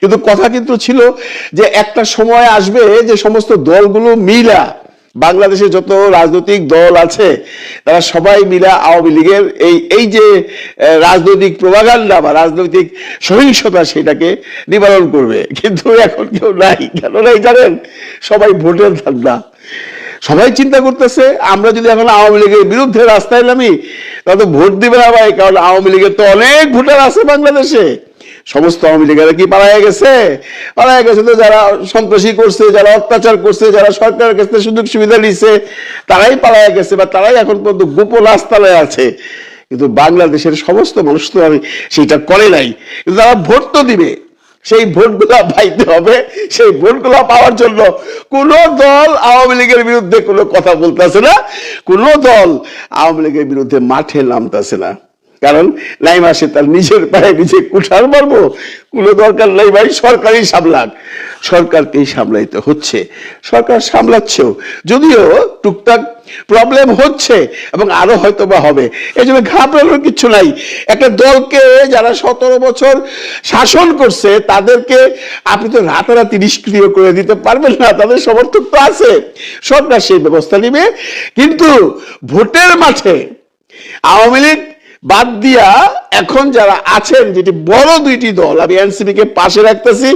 কিন্তু কথা কিন্তু ছিল যে একটা সময় আসবে যে সমস্ত দলগুলো মিলা, বাংলাদেশে যত রাজনৈতিক দল আছে, তারা সবাই মিলা আওয়ামী লীগের এই এই যে রাজনৈতিক প্রভাগান্ডা বা রাজনৈতিক সহিংসতা সেটাকে নিবারণ করবে। কিন্তু এখন কেউ নাই। কেন নাই জানেন? সবাই ভোটের ধান্দা। সবাই চিন্তা করতেছে, আমরা যদি এখন আওয়ামী লীগের বিরুদ্ধে রাস্তায় নামি, তাহলে ভোট দিবে না ভাই, কারণ আওয়ামী লীগের তো অনেক ভোটার আছে বাংলাদেশে। সমস্ত আওয়ামী লীগেরা কি পালায় গেছে? পালায় গেছে তো যারা সন্ত্রাসী করছে, যারা অত্যাচার করছে, যারা সরকারের কাছ সুযোগ সুবিধা নিচ্ছে তারাই পালায় গেছে, বা তারাই এখন পর্যন্ত গোপন আস্তালায় আছে। কিন্তু বাংলাদেশের সমস্ত মানুষ তো আমি সেটা করে নাই। কিন্তু তারা ভোট তো দিবে। সেই ভোটগুলা পাইতে হবে। সেই ভোটগুলা পাওয়ার জন্য কোন দল আওয়ামী লীগের বিরুদ্ধে কোনো কথা বলতেছে না। কোন দল আওয়ামী লীগের বিরুদ্ধে মাঠে নামতেছে না। কারণ নাই মাসে তার নিজের পায়ে নিজে কুঠার মারবো। কোনো দরকার নাই ভাই, সরকারই সামলাক। সরকারকেই সামলাইতে হচ্ছে। সরকার সামলাচ্ছেও। যদিও টুকটাক প্রবলেম হচ্ছে এবং আরও হয়তো বা হবে। এই জন্য ঘাবড়ানোর কিছু নাই। একটা দলকে যারা সতেরো বছর শাসন করছে, তাদেরকে আপনি তো রাতারাতি নিষ্ক্রিয় করে দিতে পারবেন না, তাদের সমর্থক তো আছে। সরকার সেই ব্যবস্থা নিবে। কিন্তু ভোটের মাঠে আওয়ামী লীগ বাদ দিয়া এখন যারা আছেন যেটি বড় দুইটি দল, আমি এনসিপি কে পাশে রাখতেছি,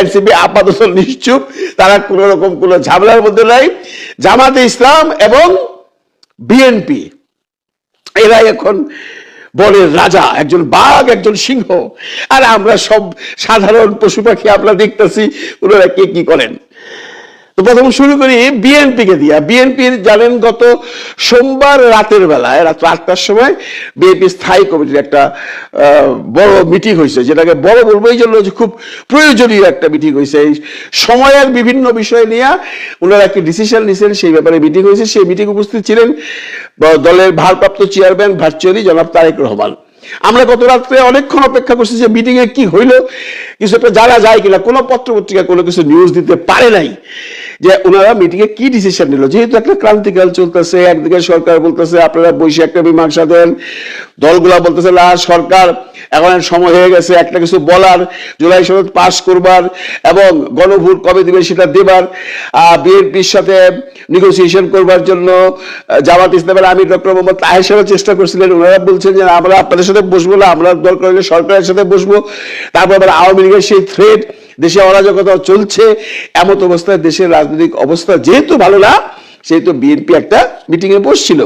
এনসিপি আপাতত নিশ্চুপ, তারা কোন রকম কোন ঝামেলার মধ্যে নাই। জামাতে ইসলাম এবং বিএনপি এরা এখন বনের রাজা, একজন বাঘ, একজন সিংহ। আর আমরা সব সাধারণ পশু পাখি আমরা দেখতেছি, ওনারা কে কি করেন? তো প্রথম শুরু করি বিএনপি কে দিয়া। বিএনপির জানেন গত সোমবার রাতের বেলায়, রাত আটটার সময় বিএনপি স্থায়ী কমিটির একটা বড় মিটিং হয়েছে যেটাকে বড় বলব, এই জন্য যে খুব প্রয়োজনীয় একটা মিটিং হয়েছে এই সময়ের বিভিন্ন বিষয় নিয়ে ওনারা একটি ডিসিশন নিয়েছেন সেই ব্যাপারে মিটিং হয়েছে সেই মিটিং উপস্থিত ছিলেন দলের ভারপ্রাপ্ত চেয়ারম্যান ভার্চুয়ালি জনাব তারেক রহমান। আমরা গত রাত্রে অনেকক্ষণ অপেক্ষা করছি যে মিটিং এ কি হইল, কিছু একটা জানা যায় কিনা, কোনো পত্র পত্রিকা কোনো কিছু নিউজ দিতে পারে নাই। যে ওনারা মিটিং এ কি ডিসিশন নিল? যেহেতু একটা ক্রান্তিকাল চলতেছে, একদিকে সরকার বলতেছে, আপনারা বসে একটা মীমাংসা দেন দলগুলা বলতেছে, না, সরকার, এখন সময় হয়ে গেছে, একটা কিছু বলার, জুলাই সনদ পাশ করবার এবং গণভোট কবে দিবে সেটা দেবার বিএনপির সাথে নেগোসিয়েশন করবার জন্য জামাত ইসলামের আমির ডক্টর মোহাম্মদ তাহের সাহেব চেষ্টা করছিলেন। ওনারা বলছেন যে আমরা আপনাদের সাথে বসবো না, আমরা দরকার সরকারের সাথে বসবো। তারপর আবার আওয়ামী লীগের সেই থ্রেড দেশে অরাজকতা চলছে, এমত অবস্থায় দেশের রাজনৈতিক অবস্থা যেহেতু ভালো না, সেহেতু বিএনপি একটা মিটিং এ বসছিল।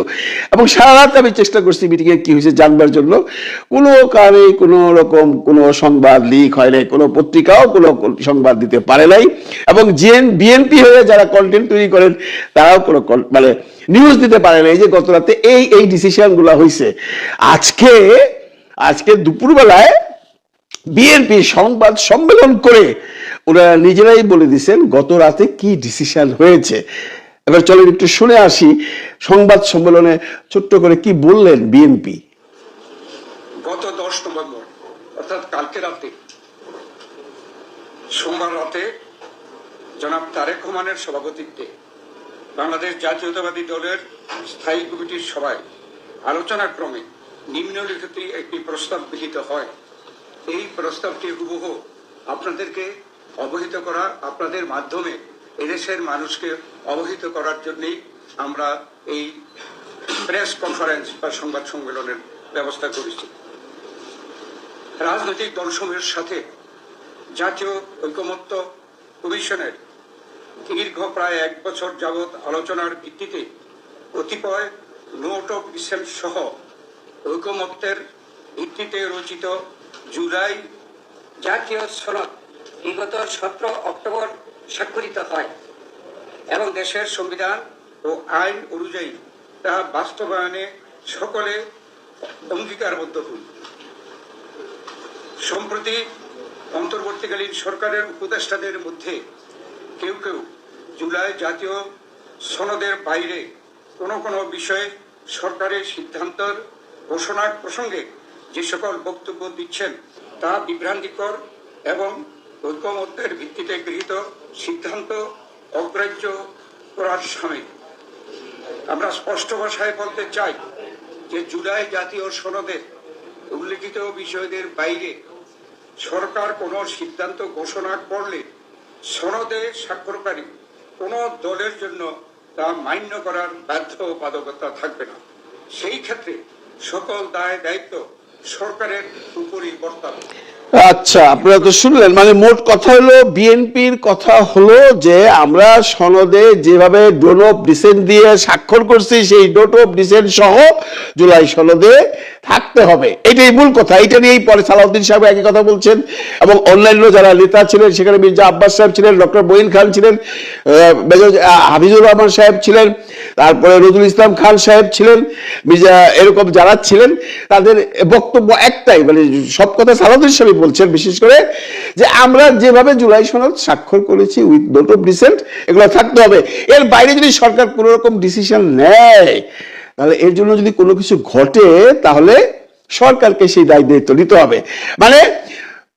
এবং সারা রাত আমি চেষ্টা করছি মিটিং এ কি হয়েছে জানবার জন্য। কোনো কারণে কোনো রকম কোনো সংবাদ লিক হয় নাই, কোনো পত্রিকাও কোনো সংবাদ দিতে পারে নাই। এবং জিএন, বিএনপি হয়ে যারা কন্টেন্ট তৈরি করেন, তারাও কোনো মানে নিউজ দিতে পারে নাই যে গত রাতে এই এই ডিসিশনগুলা হয়েছে আজকে আজকে দুপুরবেলায় বিএনপি সংবাদ সম্মেলন করে ওনারা নিজেরাই বলে দিছেন গত রাতে কি ডিসিশন হয়েছে? এবার চলেন একটু শুনে আসি সংবাদ সম্মেলনে ছোট্ট করে কি বললেন বিএনপি? গত দশ নভেম্বর, অর্থাৎ কালকে রাতে, সোমবার রাতে জনাব তারেক রহমানের সভাপতিত্বে বাংলাদেশ জাতীয়তাবাদী দলের স্থায়ী কমিটির সভায় আলোচনাক্রমে নিম্নলিখিত একটি প্রস্তাব গৃহীত হয়। এই প্রস্তাবটি হুবহু আপনাদেরকে অবহিত করা, আপনাদের মাধ্যমে এদেশের মানুষকে অবহিত করার জন্যই আমরা এই প্রেস কনফারেন্স বা সংবাদ সম্মেলনের ব্যবস্থা করেছি। রাজনৈতিক দলসমূহের সাথে জাতীয় ঐকমত্য কমিশনের দীর্ঘ প্রায় এক বছর যাবৎ আলোচনার ভিত্তিতে কতিপয় নোট অফ ডিসেন্ট সহ ঐকমত্যের ভিত্তিতে রচিত জুলাই জাতীয় সনদ বিগত সতেরো অক্টোবর স্বাক্ষরিত হয় এবং দেশের সংবিধান ও আইন অনুযায়ী তা বাস্তবায়নে সকলে অঙ্গীকারবদ্ধ হই সম্প্রতি অন্তর্বর্তীকালীন সরকারের উপদেষ্টাদের মধ্যে কেউ কেউ জুলাই জাতীয় সনদের বাইরে কোনো কোনো বিষয়ে সরকারের সিদ্ধান্তর ঘোষণার প্রসঙ্গে যে সকল বক্তব্য দিচ্ছেন, তা বিভ্রান্তিকর এবং ঐক্যমত্যের ভিত্তিতে গৃহীত সিদ্ধান্ত অগ্রাহ্য করার সামিল। আমরা স্পষ্ট ভাষায় বলতে চাই যে জুলাই জাতীয় সনদে উল্লেখিত বিষয়দের বাইরে সরকার কোনো সিদ্ধান্ত ঘোষণা করলে সনদে স্বাক্ষরকারী কোনো দলের জন্য তা মান্য করার বাধ্য বাধকতা থাকবে না। সেই ক্ষেত্রে সকল দায় দায়িত্ব আচ্ছা আপনারা তো শুনলেন মানে মোট কথা হলো, বিএনপির কথা হলো যে, আমরা সনদে যেভাবে ডোন অফ ডিসেন্ট দিয়ে স্বাক্ষর করছি, সেই ডোট অফ ডিসেন্ট সহ জুলাই সনদে থাকতে হবে। এটাই মূল কথা। এটা নিয়েই পরে সালাউদ্দিন সাহেব একই কথা বলছেন এবং অন্যান্য যারা নেতা ছিলেন, সেখানে মির্জা আব্বাস সাহেব ছিলেন, ডক্টর মঈন খান ছিলেন মেজর হাফিজুর রহমান সাহেব ছিলেন, তারপরে নজরুল ইসলাম খান সাহেব ছিলেন, মির্জা এরকম যারা ছিলেন, তাদের বক্তব্য একটাই মানে সব কথা সালাউদ্দিন সাহেব বলছেন, বিশেষ করে যে আমরা যেভাবে জুলাই সনদ স্বাক্ষর করেছি উইথ নোট অফ ডিসেন্ট এগুলো থাকতে হবে। এর বাইরে যদি সরকার কোনো রকম ডিসিশন নেয় তাহলে এর জন্য যদি কোনো কিছু ঘটে, তাহলে সরকারকে সেই দায় দায়িত্ব নিতে হবে। মানে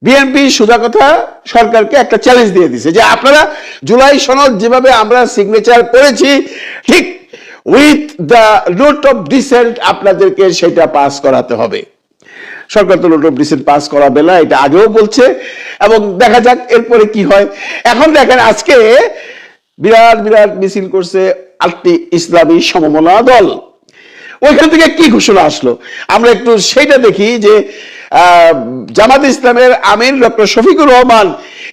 বিএনপি সোজা কথা, সরকারকে একটা চ্যালেঞ্জ দিয়ে দিছে যে আপনারা জুলাই সনদ যেভাবে আমরা সিগনেচার করেছি, ঠিক with the note of dissent আপনাদেরকে সেটা পাস করাতে হবে। সরকার তো নোট অফ ডিসেন্ট পাস করাবে না, এটা আগেও বলছে। এবং দেখা যাক এরপরে কি হয়। এখন দেখেন আজকে বিরাট বিরাট মিছিল করছে আটটি ইসলামী সমমনা দল। ওইখান থেকে কি ঘোষণা আসলো? আমরা একটু সেইটা দেখি যে জামাত ইসলামের আমির ডক্টর শফিকুর রহমান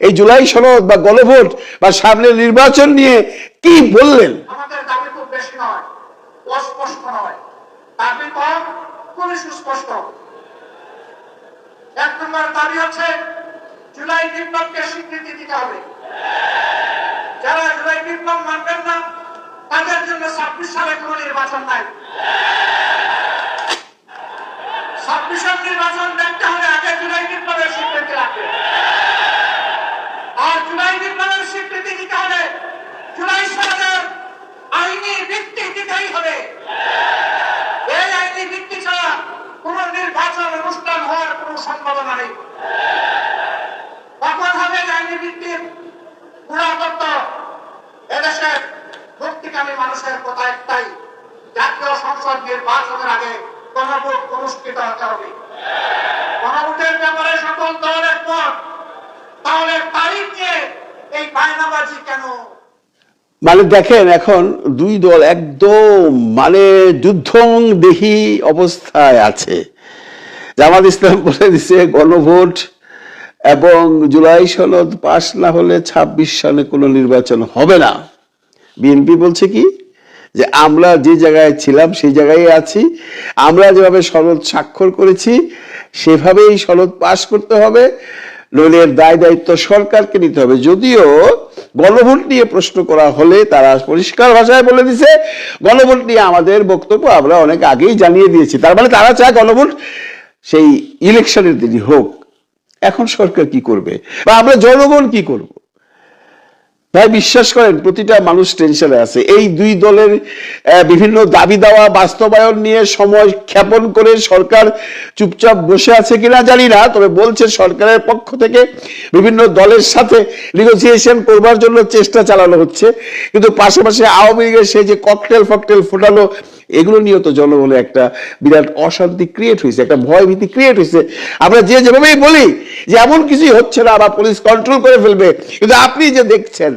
এই জুলাই সনদ বা গণভোট বা সামনের নির্বাচন নিয়ে কি বললেন? যারা জুলাই বিপ্লব মানবেন না তাদের জন্য ছাব্বিশ সালে কোনো নির্বাচন নাই। ছাব্বিশের নির্বাচন দেখতে হলে আগে জুলাই বিপ্লবের স্বীকৃতি লাগবে। আর জুলাই বিপ্লবের স্বীকৃতি দিতে হলে জুলাই সরকার আইনি ভিত্তি দিতেই হবে। এই আইনি ভিত্তি ছাড়া কোন নির্বাচন অনুষ্ঠান হওয়ার কোন সম্ভাবনা নেই। কখন হবে আইনি ভিত্তির পুরাতত্ত্ব। এদেশের মুক্তিকামী মানুষের কথা একটাই জাতীয় সংসদ নির্বাচনের আগে গণভোট অনুষ্ঠিত হতে হবে গণভোটের ব্যাপারে সকল দল একমত। তাহলে তারিখ নিয়ে এই বায়নাবাজি কেন? মানে দেখেন, এখন দুই দল একদম মানে যুদ্ধং দেহি অবস্থায় আছে। জামাত ইসলাম বলে দিছে, গণভোট এবং জুলাই সনদ পাশ না হলে ছাব্বিশ সালে কোনো নির্বাচন হবে না। বিএনপি বলছে কি? যে আমরা যে জায়গায় ছিলাম, সেই জায়গায় আছি। আমরা যেভাবে সনদ স্বাক্ষর করেছি, সেভাবেই সনদ পাশ করতে হবে। নইলে দায় দায়িত্ব সরকারকে নিতে হবে। যদিও গণভোট নিয়ে প্রশ্ন করা হলে তারা পরিষ্কার ভাষায় বলে দিছে, গণভোট নিয়ে আমাদের বক্তব্য আমরা অনেক আগেই জানিয়ে দিয়েছি। তার মানে তারা চায় গণভোট সেই ইলেকশনের দিনই হোক। এখন সরকার কি করবে? বা আমরা জনগণ কি করব? ভাই, বিশ্বাস করেন, প্রতিটা মানুষ টেনশনে আছে। এই দুই দলের বিভিন্ন দাবি দেওয়া, বাস্তবায়ন নিয়ে সময় ক্ষেপণ করে সরকার চুপচাপ বসে আছে কিনা জানি না, তবে বলছে সরকারের পক্ষ থেকে বিভিন্ন দলের সাথে নেগোসিয়েশন করবার জন্য চেষ্টা চালানো হচ্ছে। কিন্তু পাশাপাশি আওয়ামী লীগের সেই যে ককটেল ফকটেল ফোটানো এগুলো নিয়ে তো জনগণে একটা বিরাট অশান্তি ক্রিয়েট হয়েছে, একটা ভয় ভীতি ক্রিয়েট হয়েছে। আমরা যে যেভাবেই বলি যে এমন কিছুই হচ্ছে না, বা পুলিশ কন্ট্রোল করে ফেলবে। কিন্তু আপনি যে দেখছেন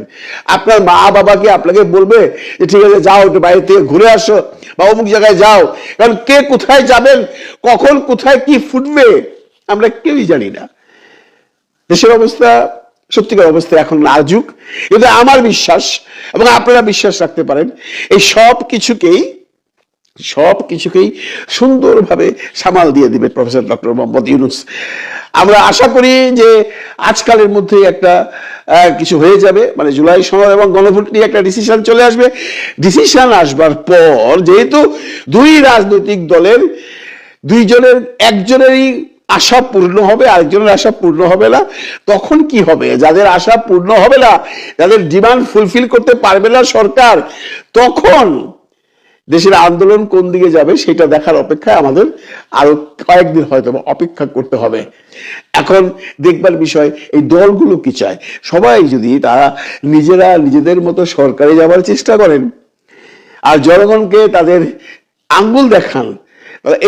আপনার মা বাবা কি আপনাকে বলবে যে, ঠিক আছে, যাও, একটু বাইরে থেকে ঘুরে আসো বা অমুক জায়গায় যাও। কারণ কে কোথায় যাবেন, কখন কোথায় কি ফুটবে, আমরা কেউই জানি না। দেশের অবস্থা, সত্যিকার অবস্থা এখন নাজুক। কিন্তু আমার বিশ্বাস, এবং আপনারা বিশ্বাস রাখতে পারেন, এই সব কিছুকেই সব কিছুকেই সুন্দরভাবে সামাল দিয়ে দিবে প্রফেসর ডক্টর মোহাম্মদ ইউনুস। আমরা আশা করি যে আজকালের মধ্যে একটা কিছু হয়ে যাবে। মানে জুলাই সময় এবং গণভোট নিয়ে একটা ডিসিশন চলে আসবে। ডিসিশন আসবার পর যেহেতু দুই রাজনৈতিক দলের দুইজনের, একজনেরই আশা পূর্ণ হবে, আরেকজনের আশা পূর্ণ হবে না, তখন কি হবে? যাদের আশা পূর্ণ হবে না, যাদের ডিমান্ড ফুলফিল করতে পারবে না সরকার, তখন দেশের আন্দোলন কোন দিকে যাবে সেটা দেখার অপেক্ষায় আমাদের আরও কয়েকদিন হয়তো অপেক্ষা করতে হবে। এখন দেখবার বিষয়, এই দলগুলো কি চায়? সবাই যদি তারা নিজেরা নিজেদের মতো সরকারে যাবার চেষ্টা করেন, আর জনগণকে তাদের আঙ্গুল দেখান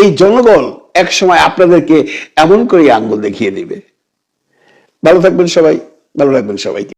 এই জনগণ এক সময় আপনাদেরকে এমন করে আঙ্গুল দেখিয়ে দিবে। ভালো থাকবেন সবাই, ভালো রাখবেন সবাইকে।